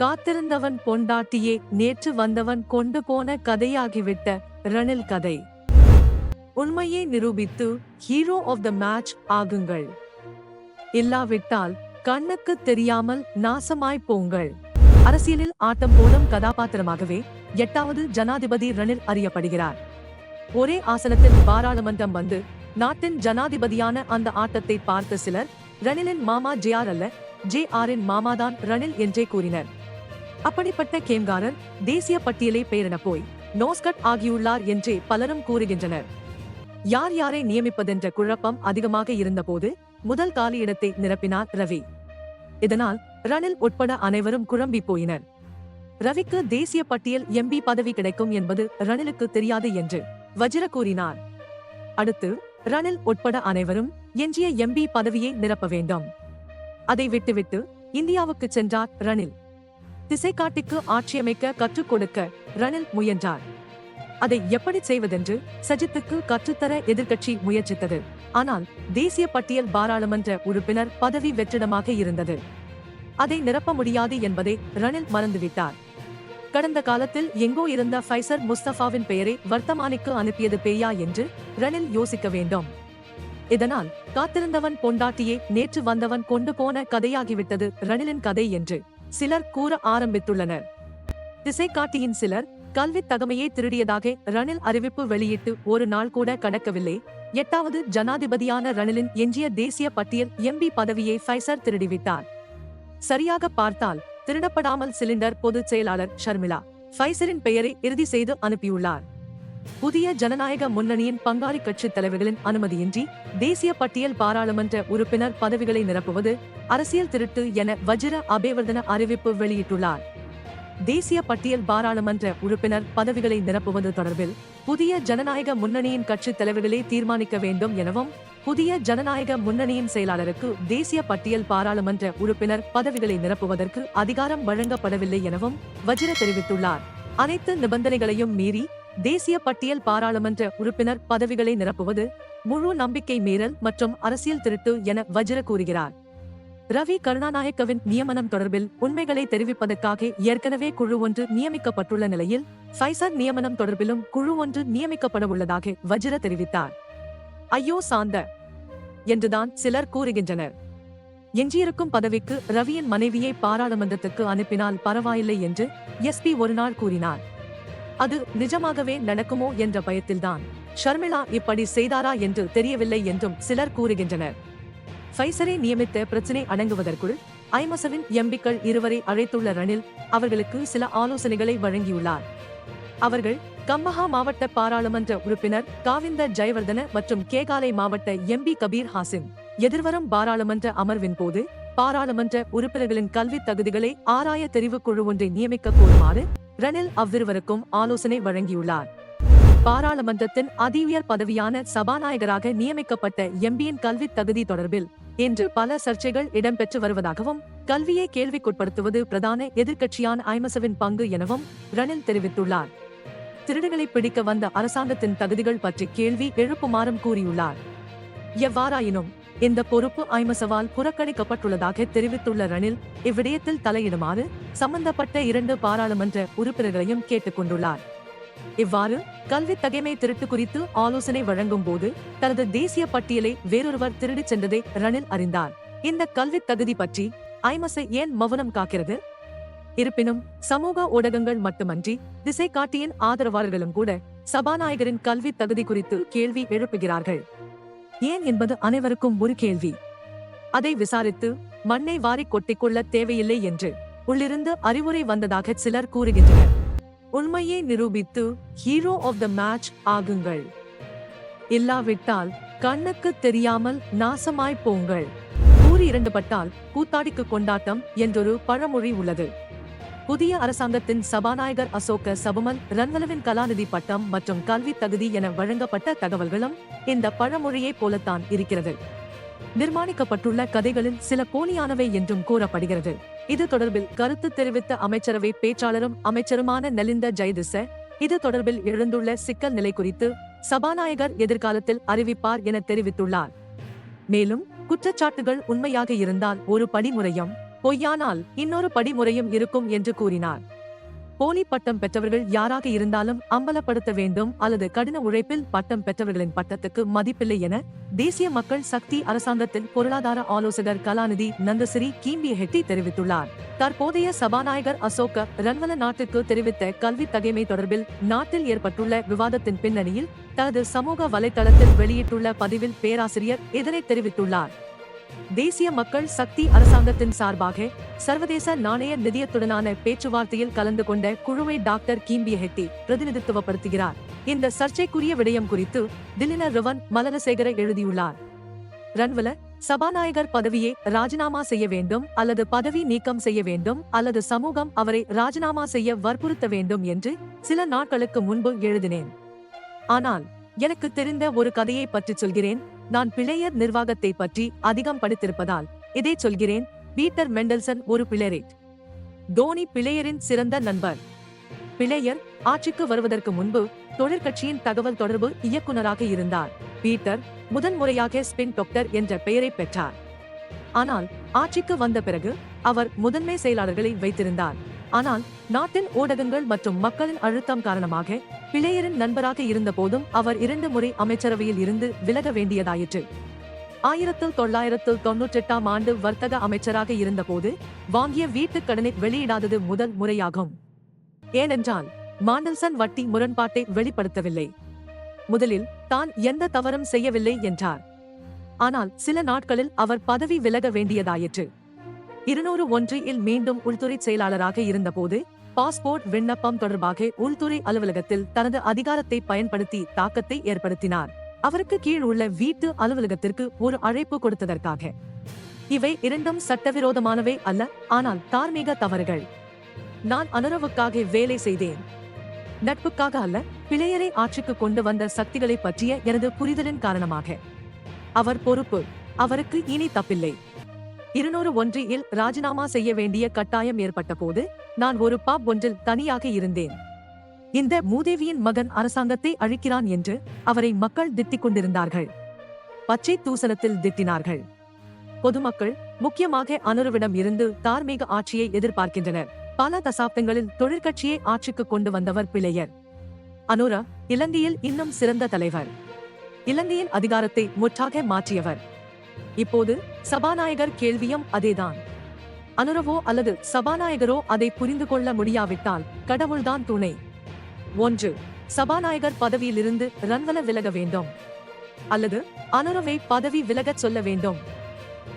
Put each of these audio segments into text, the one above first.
காத்திருந்தவன் பொண்டாட்டியே நேற்று வந்தவன் கொண்டு போன கதையாகிவிட்ட ரணில் கதை. உண்மையை நிரூபித்து ஹீரோ ஆஃப் த மேட்ச் ஆகுங்கள். இல்லாவிட்டால் கண்ணுக்கு தெரியாமல் நாசமாய் போங்கள். அரசியலில் ஆட்டம் போடும் கதாபாத்திரமாகவே எட்டாவது ஜனாதிபதி ரணில் அறியப்படுகிறார். ஒரே ஆசனத்தில் பாராளுமன்றம் வந்து நாட்டின் ஜனாதிபதியான அந்த ஆட்டத்தை பார்த்த சிலர் ரணிலின் மாமா ஜே ஆர் அல்ல ஜே ஆரின் மாமாதான் ரணில் என்றே கூறினர். அப்படிப்பட்ட கேம்காரர் தேசிய பட்டியலை பெயரென போய் நோஸ்கட் ஆகியுள்ளார் என்றே பலரும் கூறுகின்றனர். யார் யாரை நியமிப்பதென்ற குழப்பம் அதிகமாக இருந்தபோது முதல் காலியிடத்தை நிரப்பினார் ரவி. இதனால் ரணில் உட்பட அனைவரும் குழம்பி போயினர். ரவிக்கு தேசிய பட்டியல் எம்பி பதவி கிடைக்கும் என்பது ரணிலுக்கு தெரியாது என்று வஜ்ர கூறினார். அடுத்து ரணில் உட்பட அனைவரும் எஞ்சிய எம்பி பதவியை நிரப்ப வேண்டும். அதை விட்டுவிட்டு இந்தியாவுக்கு சென்றார் ரணில். திசைக்காட்டிக்கு ஆட்சியமைக்க கற்றுக் கொடுக்க ரணில் முயன்றார். அதை எப்படி செய்வதென்று சஜித்துக்கு கற்றுத்தர எதிர்க்கட்சி முயற்சித்தது. ஆனால் தேசிய பட்டியல் பாராளுமன்ற உறுப்பினர் பதவி வெற்றிடமாக இருந்தது. அதை நிரப்ப முடியாது என்பதை ரணில் மறந்துவிட்டார். கடந்த காலத்தில் எங்கோ இருந்த ஃபைசர் முஸ்தபாவின் பெயரை வர்த்தமானிக்கு அனுப்பியது பேயா என்று ரணில் யோசிக்க வேண்டும். இதனால் காத்திருந்தவன் பொண்டாட்டியே நேற்று வந்தவன் கொண்டு போன கதையாகிவிட்டது ரணிலின் கதை என்று. சிலர் கூற ஆரம்பித்துள்ளனர். திசைக்காட்டியின் சிலர் கல்வித் தகமையை திருடியதாக ரணில் அறிவிப்பு வெளியிட்டு ஒரு நாள் கூட கடக்கவில்லை. எட்டாவது ஜனாதிபதியான ரணிலின் எஞ்சிய தேசிய பட்டியல் எம்பி பதவியை ஃபைசர் திருடிவிட்டார். சரியாக பார்த்தால் திருடப்படாமல் சிலிண்டர் பொதுச் செயலாளர் ஷர்மிளா ஃபைசரின் பெயரை இறுதி செய்து அனுப்பியுள்ளார். புதிய ஜனநாயக முன்னணியின் பங்காளி கட்சி தலைவர்களின் அனுமதியின்றி தேசிய பட்டியல் பாராளுமன்ற உறுப்பினர் பதவிகளை நிரப்புவது அரசியல் திருட்டு என வஜிர அபேவர்தன அறிவிப்பு வெளியிட்டுள்ளார். தேசிய பட்டியல் பாராளுமன்ற உறுப்பினர் பதவிகளை நிரப்புவது தொடர்பில் புதிய ஜனநாயக முன்னணியின் கட்சித் தலைவர்களே தீர்மானிக்க வேண்டும் எனவும் புதிய ஜனநாயக முன்னணியின் செயலாளருக்கு தேசிய பட்டியல் பாராளுமன்ற உறுப்பினர் பதவிகளை நிரப்புவதற்கு அதிகாரம் வழங்கப்படவில்லை எனவும் வஜிர தெரிவித்துள்ளார். அனைத்து நிபந்தனைகளையும் மீறி தேசிய பட்டியல் பாராளுமன்ற உறுப்பினர் பதவிகளை நிரப்புவது முழு நம்பிக்கை மீறல் மற்றும் அரசியல் திருட்டு என வஜ்ர கூறுகிறார். ரவி கருணாநாயக்கவின் நியமனம் தொடர்பில் உண்மைகளை தெரிவிப்பதற்காக ஏற்கனவே குழு ஒன்று நியமிக்கப்பட்டுள்ள நிலையில் ஃபைசர் நியமனம் தொடர்பிலும் குழு ஒன்று நியமிக்கப்பட உள்ளதாக வஜ்ர தெரிவித்தார். ஐயோ சாந்த! என்றுதான் சிலர் கூறுகின்றனர். எஞ்சியிருக்கும் பதவிக்கு ரவியின் மனைவியை பாராளுமன்றத்துக்கு அனுப்பினால் பரவாயில்லை என்று எஸ்பி ஒருநாள் கூறினார். அது நிஜமாகவே நடக்குமோ என்ற பயத்தில்தான். ஷர்மிளா இப்படி செய்தாரா என்று தெரியவில்லை என்றும் சிலர் கூறுகின்றனர். ஃபைசரை நியமித்த பிரச்சினை அடங்குவதற்குள் ஐமசவின் எம்பிக்கள் இருவரை அழைத்துள்ள ரணில் அவர்களுக்கு சில ஆலோசனைகளை வழங்கியுள்ளார். அவர்கள் கம்பஹா மாவட்ட பாராளுமன்ற உறுப்பினர் காவிந்த ஜெயவர்தன மற்றும் கேகாலை மாவட்ட எம்பி கபீர் ஹாசிம் எதிர்வரும் பாராளுமன்ற அமர்வின் போது பாராளுமன்ற உறுப்பினர்களின் கல்வித் தகுதிகளை ஆராய தெரிவுக்குழு ஒன்றை நியமிக்க கோருமாறு ரணில் அவ்விருவருக்கும் ஆலோசனை வழங்கியுள்ளார். பாராளுமன்றத்தின் அதிவியர் பதவியான சபாநாயகராக நியமிக்கப்பட்ட எம்பியின் கல்வித் தகுதி தொடர்பில் இன்று பல சர்ச்சைகள் இடம்பெற்று வருவதாகவும் கல்வியை கேள்விக்குட்படுத்துவது பிரதான எதிர்க்கட்சியான ஐமசவின் பங்கு எனவும் ரணில் தெரிவித்துள்ளார். திருடுகளை பிடிக்க வந்த அரசாங்கத்தின் தகுதிகள் பற்றி கேள்வி எழுப்புமாறும் கூறியுள்ளார். எவ்வாறாயினும் இந்த பொறுப்பு ஐமசவால் புறக்கணிக்கப்பட்டுள்ளதாக தெரிவித்துள்ள ரணில் இவ்விடயத்தில் தலையிடுமாறு சம்பந்தப்பட்ட இரண்டு பாராளுமன்ற உறுப்பினர்களையும் கேட்டுக் கொண்டுள்ளார் இவ்வாறு கல்வி தகைமை திருட்டு குறித்து ஆலோசனை வழங்கும் போது தனது தேசிய பட்டியலை வேறொருவர் திருடிச் சென்றதை ரணில் அறிந்தார். இந்த கல்வித் தகுதி பற்றி ஐமசை ஏன் மௌனம் காக்கிறது? இருப்பினும் சமூக ஊடகங்கள் மட்டுமன்றி திசை காட்டியின் ஆதரவாளர்களும் கூட சபாநாயகரின் கல்வி தகுதி குறித்து கேள்வி எழுப்புகிறார்கள். ஏன் என்பது அனைவருக்கும் ஒரு கேள்வி. அதை விசாரித்து மண்ணை வாரிக் கொட்டிக்கொள்ள தேவையில்லை என்று உள்ளிருந்து அறிவுரை வந்ததாக சிலர் கூறுகின்றனர். உண்மையை நிரூபித்து ஹீரோ ஆஃப் த மேட்ச் ஆகுங்கள். இல்லாவிட்டால் கண்ணுக்கு தெரியாமல் நாசமாய் போங்கள். கூறி இரண்டுபட்டால் கூத்தாடிக்கு கொண்டாட்டம் என்றொரு பழமொழி உள்ளது. புதிய அரசாங்கத்தின் சபாநாயகர் அசோக சபுமல் ரன்வலவின் கலாநிதி பட்டம் மற்றும் கல்வி தகுதி என வழங்கப்பட்ட தகவல்களும் இந்த பழமொழியைப் போலத்தான் இருக்கிறது. நிர்மாணிக்கப்பட்டுள்ள கதைகளில் சில போலியானவை என்றும் கூறப்படுகிறது. இது தொடர்பில் கருத்து தெரிவித்த அமைச்சரவை பேச்சாளரும் அமைச்சருமான நலிந்த ஜெயதிச இது தொடர்பில் எழுந்துள்ள சிக்கல் நிலை குறித்து சபாநாயகர் எதிர்காலத்தில் அறிவிப்பார் என தெரிவித்துள்ளார். மேலும் குற்றச்சாட்டுகள் உண்மையாக இருந்தால் ஒரு படிமுறையும் பொய்யானால் இன்னொரு படிமுறையும் இருக்கும் என்று கூறினார். போலி பட்டம் பெற்றவர்கள் யாராக இருந்தாலும் அம்பலப்படுத்த வேண்டும் அல்லது கடின உழைப்பில் பட்டம் பெற்றவர்களின் பட்டத்துக்கு மதிப்பில்லை என தேசிய மக்கள் சக்தி அரசாங்கத்தின் பொருளாதார ஆலோசகர் கலாநிதி நந்தசிறி கீம்பிய ஹெட்டி தெரிவித்துள்ளார். தற்போதைய சபாநாயகர் அசோக ரன்வல நாட்டுக்கு தெரிவித்த கல்வி தகைமை தொடர்பில் நாட்டில் ஏற்பட்டுள்ள விவாதத்தின் பின்னணியில் தனது சமூக வலைதளத்தில் வெளியிட்டுள்ள பதிவில் பேராசிரியர் இதனை தெரிவித்துள்ளார். தேசிய மக்கள் சக்தி அரசாங்கத்தின் சார்பாக சர்வதேச நாணய நிதியத்துடனான பேச்சுவார்த்தையில் கலந்து கொண்ட குழுவை டாக்டர் கீம்பிய ஹெட்டி பிரதிநிதித்துவப்படுத்துகிறார். இந்த சர்ச்சைக்குரிய விடயம் குறித்து திலின ரிவன் மலரசேகர எழுதியுள்ளார். ரன்வல சபாநாயகர் பதவியை ராஜினாமா செய்ய வேண்டும் அல்லது பதவி நீக்கம் செய்ய வேண்டும் அல்லது சமூகம் அவரை ராஜினாமா செய்ய வற்புறுத்த வேண்டும் என்று சில நாட்களுக்கு முன்பு எழுதினேன். ஆனால் எனக்கு தெரிந்த ஒரு கதையை பற்றி சொல்கிறேன். நான் பிளேயர் நிர்வாகத்தை பற்றி அதிகம் படித்திருப்பதால் இதை சொல்கிறேன். பீட்டர் மெண்டல்சன் ஒரு பிளேரேட் தோனி பிளேயரின் சிறந்த நண்பர். பிளேயர் ஆட்சிக்கு வருவதற்கு முன்பு தொழிற்கட்சியின் தகவல் தொடர்பு இயக்குனராக இருந்தார். பீட்டர் முதன்முறையாக ஸ்பின் டாக்டர் என்ற பெயரை பெற்றார். ஆனால் ஆட்சிக்கு வந்த பிறகு அவர் முதன்மை செயலாளர்களை வைத்திருந்தார். ஆனால் நாட்டின் ஊடகங்கள் மற்றும் மக்களின் அழுத்தம் காரணமாக பிளேயரின் நண்பராக இருந்த போதும் அவர் இரண்டு முறை அமைச்சரவையில் இருந்து விலக வேண்டியதாயிற்று. ஆயிரத்து தொள்ளாயிரத்து தொன்னூற்றெட்டாம் ஆண்டு வர்த்தக அமைச்சராக இருந்தபோது வாங்கிய வீட்டுக் கடனை வெளியிடாதது முதல் முறையாகும். ஏனென்றால் மாண்டல்சன் வட்டி முரண்பாட்டை வெளிப்படுத்தவில்லை. முதலில் தான் எந்த தவறும் செய்யவில்லை என்றார். ஆனால் சில நாட்களில் அவர் பதவி விலக வேண்டியதாயிற்று. இருநூறு ஒன்றில் மீண்டும் உள்துறை செயலாளராக இருந்தபோது பாஸ்போர்ட் விண்ணப்பம் தொடர்பாக உள்துறை அலுவலகத்தில் தனது அதிகாரத்தை பயன்படுத்தி தாக்கத்தை ஏற்படுத்தினார். அவருக்கு கீழ் உள்ள வீட்டு அலுவலகத்திற்கு ஒரு அழைப்பு கொடுத்ததற்காக. இவை இரண்டும் சட்டவிரோதமானவை அல்ல ஆனால் தார்மீக தவறுகள். நான் அனுரவுக்காக வேலை செய்தேன். நட்புக்காக அல்ல பிழையரை ஆட்சிக்கு கொண்டு வந்த சக்திகளை பற்றிய எனது புரிதலின் காரணமாக. அவர் பொறுப்பு அவருக்கு இனி தப்பில்லை. இருநூறு ஒன்றில் ராஜினாமா செய்ய வேண்டிய கட்டாயம் ஏற்பட்ட போது நான் ஒரு பாப் ஒன்றில் தனியாக இருந்தேன். இந்த மூதேவியின் மகன் அரசாங்கத்தை அழிக்கிறான் என்று அவரை மக்கள் திட்டிக் கொண்டிருந்தார்கள். பச்சை தூசணத்தில் திட்டினார்கள். பொதுமக்கள் முக்கியமாக அனுருவிடம் இருந்து தார்மீக ஆட்சியை எதிர்பார்க்கின்றனர். பல தசாப்தங்களில் தொழிற்கட்சியை ஆட்சிக்கு கொண்டு வந்தவர் பிள்ளையர் அனுரா இலங்கையில் இன்னும் சிறந்த தலைவர். இலங்கையின் அதிகாரத்தை முற்றாக மாற்றியவர். இப்போது சபாநாயகர் கேள்வியும் அதேதான். அனுரவோ அல்லது சபாநாயகரோ அதை புரிந்து கொள்ள முடியாவிட்டால் கடவுள்தான் துணை. ஒன்று சபாநாயகர் பதவியிலிருந்து ரன்வல விலக வேண்டும். அல்லது அனுரவை பதவி விலகச் சொல்ல வேண்டும்.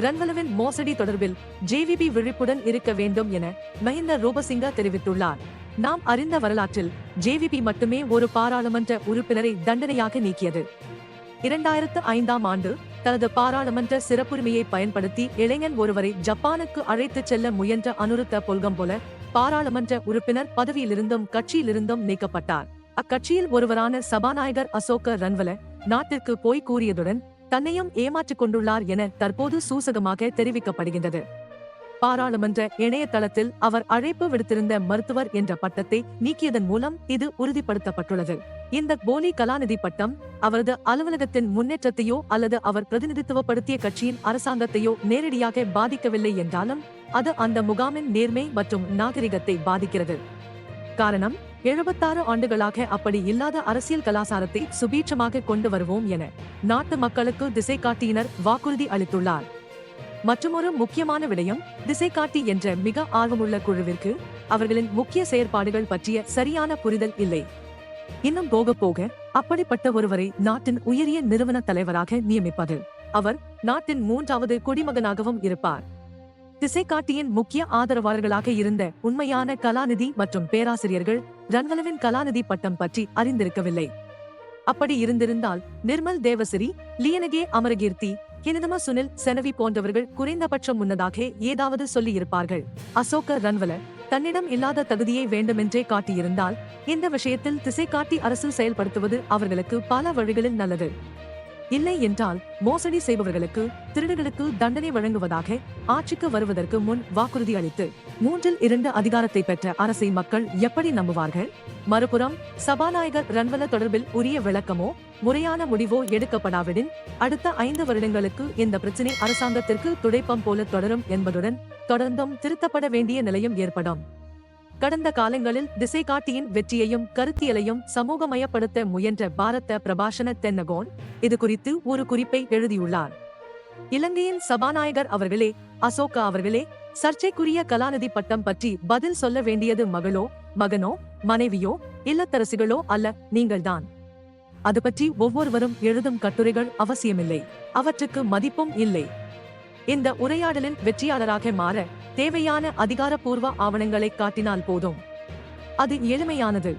ரன்வலவின் மோசடி தொடர்பில் ஜேவிபி விழிப்புடன் இருக்க வேண்டும் என மஹிந்த ரூபசிங்க தெரிவித்துள்ளார். நாம் அறிந்த வரலாற்றில் ஜேவிபி மட்டுமே ஒரு பாராளுமன்ற உறுப்பினரை தண்டனையாக நீக்கியது. இரண்டாயிரத்து ஐந்தாம் ஆண்டு தனது பாராளுமன்ற சிறப்புரிமையை பயன்படுத்தி இளைஞன் ஒருவரை ஜப்பானுக்கு அழைத்துச் செல்ல முயன்ற அனுருத்த பொல்கம்போல பாராளுமன்ற உறுப்பினர் பதவியிலிருந்தும் கட்சியிலிருந்தும் நீக்கப்பட்டார். அக்கட்சியில் ஒருவரான சபாநாயகர் அசோக ரன்வல நாட்டிற்கு போய் கூறியதுடன் தன்னையும் ஏமாற்றிக் கொண்டுள்ளார் என தற்போது சூசகமாக தெரிவிக்கப்படுகின்றது. பாராளுமன்ற இணையதளத்தில் அவர் அழைப்பு விடுத்திருந்த மருத்துவர் என்ற பட்டத்தை நீக்கியதன் மூலம் இது உறுதிப்படுத்தப்பட்டுள்ளது. இந்த போலி கலாநிதி பட்டம் அவரது அலுவலகத்தின் முன்னேற்றத்தையோ அல்லது அவர் பிரதிநிதித்துவப்படுத்திய கட்சியின் அரசாங்கத்தையோ நேரடியாக பாதிக்கவில்லை என்றாலும் அது அந்த முகாமின் நேர்மை மற்றும் நாகரிகத்தை பாதிக்கிறது. காரணம் எழுபத்தாறு ஆண்டுகளாக அப்படி இல்லாத அரசியல் கலாசாரத்தை சுபீட்சமாக கொண்டு வருவோம் என நாட்டு மக்களுக்கு திசை காட்டியினர் வாக்குறுதி அளித்துள்ளார். மற்றுமொரு முக்கியமான விடயம் திசைகாட்டி என்ற மிக ஆர்வமுள்ள குழுவிற்கு அவர்களின் முக்கிய செயற்பாடுகள் பற்றிய சரியான புரிதல் இல்லை. இன்னும் போக போக அப்படிப்பட்ட ஒருவரை நாட்டின் உயரிய நிறுவன தலைவராக நியமிப்பது. அவர் நாட்டின் மூன்றாவது குடிமகனாகவும் இருப்பார். திசைகாட்டியின் முக்கிய ஆதரவாளர்களாக இருந்த உண்மையான கலாநிதி மற்றும் பேராசிரியர்கள் ரன்வலவின் கலாநிதி பட்டம் பற்றி அறிந்திருக்கவில்லை. அப்படி இருந்திருந்தால் நிர்மல் தேவசிரி லியனகே அமரகீர்த்தி கினிதம சுனில் செனவி போன்றவர்கள் குறைந்தபட்சம் முன்னதாக ஏதாவது சொல்லியிருப்பார்கள். அசோக ரன்வல தன்னிடம் இல்லாத தகுதியை வேண்டுமென்றே காட்டியிருந்தால் இந்த விஷயத்தில் திசை காட்டி அரசு செயல்படுத்துவது அவர்களுக்கு பல வழிகளில் நல்லது. இல்லை என்றால் மோசடி செய்பவர்களுக்கு திருடர்களுக்கு தண்டனை வழங்குவதாக ஆட்சிக்கு வருவதற்கு முன் வாக்குறுதி அளித்து மூன்றில் இரண்டு அதிகாரத்தை பெற்ற அரசை மக்கள் எப்படி நம்புவார்கள்? மறுபுறம் சபாநாயகர் ரன்வல தொடர்பில் உரிய விளக்கமோ முறையான முடிவோ எடுக்கப்படாவிடின் அடுத்த ஐந்து வருடங்களுக்கு இந்த பிரச்சினை அரசாங்கத்திற்கு துடைப்பம் போல தொடரும் என்பதுடன் தொடர்ந்தும் திருத்தப்பட வேண்டிய நிலையும் ஏற்படும். கடந்த காலங்களில் திசைகாட்டியின் வெற்றியையும் கருத்தியலையும் சமூகமயப்படுத்த முயன்ற பாரத பிரபாஷன தென்னகோன் இது குறித்து ஒரு குறிப்பை எழுதியுள்ளார். இலங்கையின் சபாநாயகர் அவர்களே அசோகா அவர்களே சர்ச்சைக்குரிய கலாநிதி பட்டம் பற்றி பதில் சொல்ல வேண்டியது மகளோ மகனோ மனைவியோ இல்லத்தரசிகளோ அல்ல நீங்கள்தான். அது பற்றி ஒவ்வொருவரும் எழுதும் கட்டுரைகள் அவசியமில்லை. அவற்றுக்கு மதிப்பும் இல்லை. இந்த உரையாடலின் வெற்றியாளராக மாற தேவையான அதிகாரப்பூர்வ ஆவணங்களை காட்டினால் போதும். அது எளிமையானது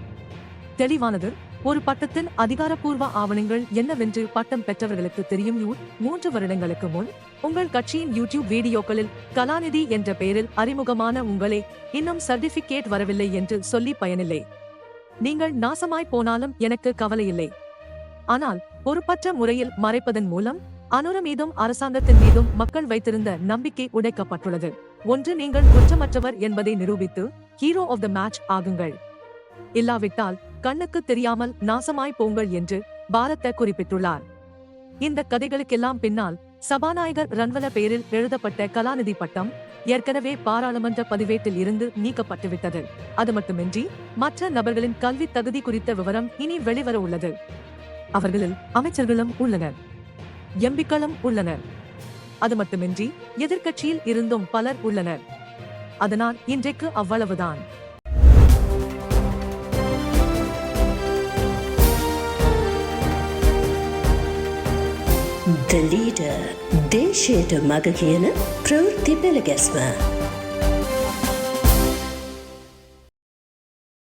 தெளிவானது. ஒரு பட்டத்தின் அதிகாரப்பூர்வ ஆவணங்கள் என்னவென்று பட்டம் பெற்றவர்களுக்கு தெரியும். யூ மூன்று வருடங்களுக்கு முன் உங்கள் கட்சியின் யூடியூப் வீடியோக்களில் கலாநிதி என்ற பெயரில் அறிமுகமான உங்களே இன்னும் சர்டிபிகேட் வரவில்லை என்று சொல்லி பயனில்லை. நீங்கள் நாசமாய் போனாலும் எனக்கு கவலையில்லை. ஆனால் பொறுப்பற்ற முறையில் மறைப்பதன் மூலம் அனுர மீதும் அரசாங்கத்தின் மீதும் மக்கள் வைத்திருந்த நம்பிக்கை உடைக்கப்பட்டுள்ளது. ஒன்று நீங்கள் குற்றமற்றவர் என்பதை நிரூபித்து ஹீரோ ஆஃப் த மேட்ச் ஆகுங்கள். இல்லாவிட்டால் கண்ணுக்கு தெரியாமல் நாசமாய் போங்கள் என்று பாரத குறிப்பிட்டுள்ளார். இந்த கதைகளுக்கெல்லாம் பின்னால் சபாநாயகர் ரன்வல பெயரில் எழுதப்பட்ட கலாநிதி பட்டம் ஏற்கனவே பாராளுமன்ற பதிவேட்டில் இருந்து நீக்கப்பட்டுவிட்டது. அது மட்டுமின்றி மற்ற நபர்களின் கல்வி தகுதி குறித்த விவரம் இனி வெளிவர உள்ளது. அவர்களில் அமைச்சர்களும் உள்ளனர். எம்பிக்களும் உள்ளனர். அது மட்டுமின்றி எதிர்க்கட்சியில் இருந்தும் பலர் உள்ளனர். அதனால் இன்றைக்கு அவ்வளவுதான். The leader, they share the Magagana,